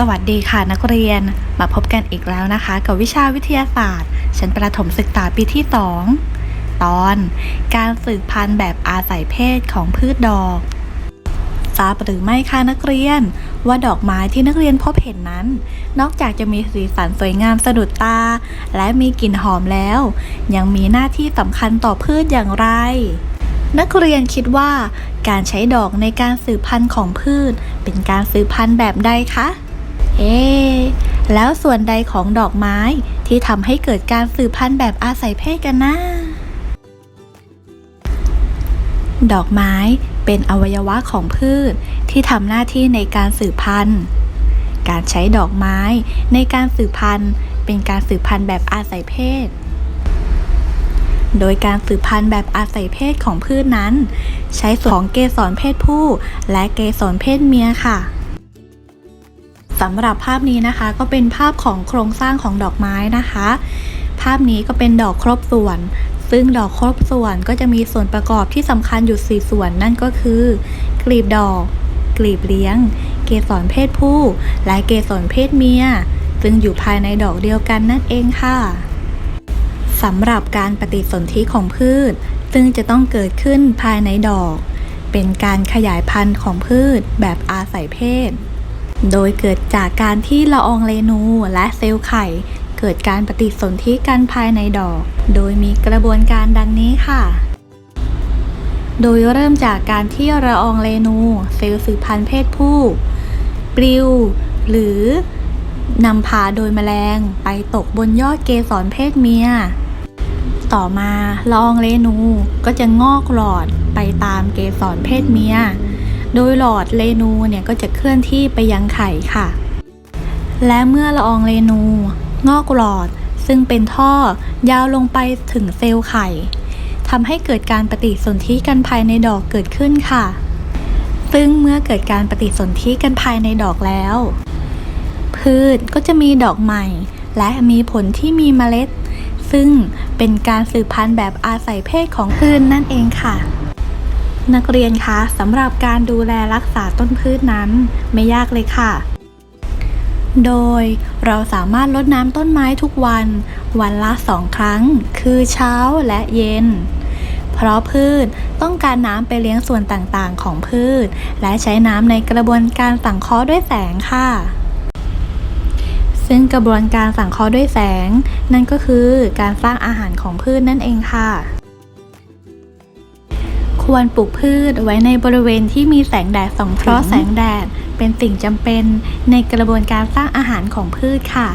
สวัสดีค่ะนักเรียนมาพบกันอีกแล้วนะคะ กับวิชาวิทยาศาสตร์ ชั้นประถมศึกษาปีที่ 2 ตอนการสืบพันธุ์แบบอาศัยเพศของพืชดอกทราบหรือไม่คะนักเรียน ว่าดอกไม้ที่นักเรียนพบเห็นนั้น นอกจากจะมีสีสันสวยงามสะดุดตา และมีกลิ่นหอมแล้ว ยังมีหน้าที่สำคัญต่อพืชอย่างไร นักเรียนคิดว่า การใช้ดอกในการสืบพันธุ์ของพืช เป็นการสืบพันธุ์แบบใดคะ เอ๊แล้วส่วนใดของดอกไม้ที่ทำให้เกิดการสืบพันธุ์แบบอาศัยเพศกันนะ ดอกไม้เป็นอวัยวะของพืชที่ทำหน้าที่ในการสืบพันธุ์ การใช้ดอกไม้ในการสืบพันธุ์เป็นการสืบพันธุ์แบบอาศัยเพศ โดยการสืบพันธุ์แบบอาศัยเพศของพืชนั้น ใช้ส่วนของเกสรเพศผู้และเกสรเพศเมียค่ะ สำหรับภาพนี้นะคะก็เป็นภาพของโครงสร้างของดอกไม้นะคะ ภาพนี้ก็เป็นดอกครบส่วน ซึ่งดอกครบส่วนก็จะมีส่วนประกอบที่สำคัญอยู่ 4 ส่วนนั่นก็คือ กลีบดอก กลีบเลี้ยง เกสรเพศผู้ และเกสรเพศเมียซึ่งอยู่ภายในดอกเดียวกันนั่นเองค่ะสำหรับการปฏิสนธิของพืช ซึ่งจะต้องเกิดขึ้นภายในดอก เป็นการขยายพันธุ์ของพืชแบบอาศัยเพศ โดยเกิดจากการที่ละอองเรนูและเซลล์ไข่ เกิดการปฏิสนธิกันภายในดอก โดยมีกระบวนการดังนี้ค่ะ โดยเริ่มจากการที่ละอองเรนู เซลล์สืบพันธุ์เพศผู้ ปลิว หรือนำพาโดยแมลงไปตกบนยอดเกสรเพศเมีย ต่อมาละอองเรนูก็จะงอกหลอดไปตามเกสรเพศเมีย โดยหลอดเรนูเนี่ยก็จะเคลื่อนที่ไปยังไข่ค่ะ และเมื่อละอองเรนู งอกหลอดซึ่งเป็นท่อยาวลงไปถึงเซลล์ไข่ทำให้เกิดการปฏิสนธิกันภายในดอกเกิดขึ้นค่ะ ซึ่งเมื่อเกิดการปฏิสนธิกันภายในดอกแล้ว พืชก็จะมีดอกใหม่ และมีผลที่มีเมล็ด ซึ่งเป็นการสืบพันธุ์แบบอาศัยเพศของพืชนั่นเองค่ะ นักเรียนคะสำหรับการดูแลรักษาต้นพืชนั้น ไม่ยากเลยค่ะ โดยเราสามารถลดน้ำต้นไม้ทุกวัน วันละสองครั้ง คือเช้าและเย็น เพราะพืชต้องการน้ำไปเลี้ยงส่วนต่างๆ ของพืช และใช้น้ำในกระบวนการสังเคราะห์ด้วยแสงค่ะซึ่งกระบวนการสังเคราะห์ด้วยแสง นั่นก็คือการสร้างอาหารของพืชนั่นเองค่ะ ควรปลูกพืชไว้ในบริเวณที่มีแสงแดดส่องเพราะแสงแดด เป็นสิ่งจำเป็นในกระบวนการสร้างอาหารของพืชค่ะ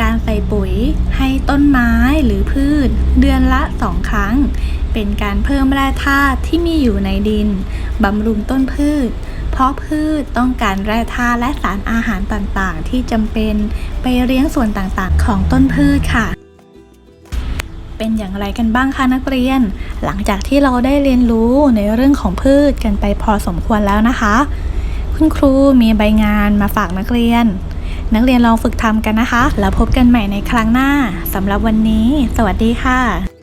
การใส่ปุ๋ยให้ต้นไม้หรือพืช เดือนละสองครั้ง เป็นการเพิ่มแร่ธาตุที่มีอยู่ในดินบำรุงต้นพืช เพราะพืชต้องการแร่ธาตุและสารอาหารต่างๆ ที่จำเป็นไปเลี้ยงส่วนต่างๆ ของต้นพืชค่ะ เป็นอย่างไรกันบ้างคะนักเรียน หลังจากที่เราได้เรียนรู้ในเรื่องของพืชกันไปพอสมควรแล้วนะคะ คุณครูมีใบงานมาฝากนักเรียน นักเรียนลองฝึกทำกันนะคะ แล้วพบกันใหม่ในครั้งหน้าสำหรับวันนี้ สวัสดีค่ะ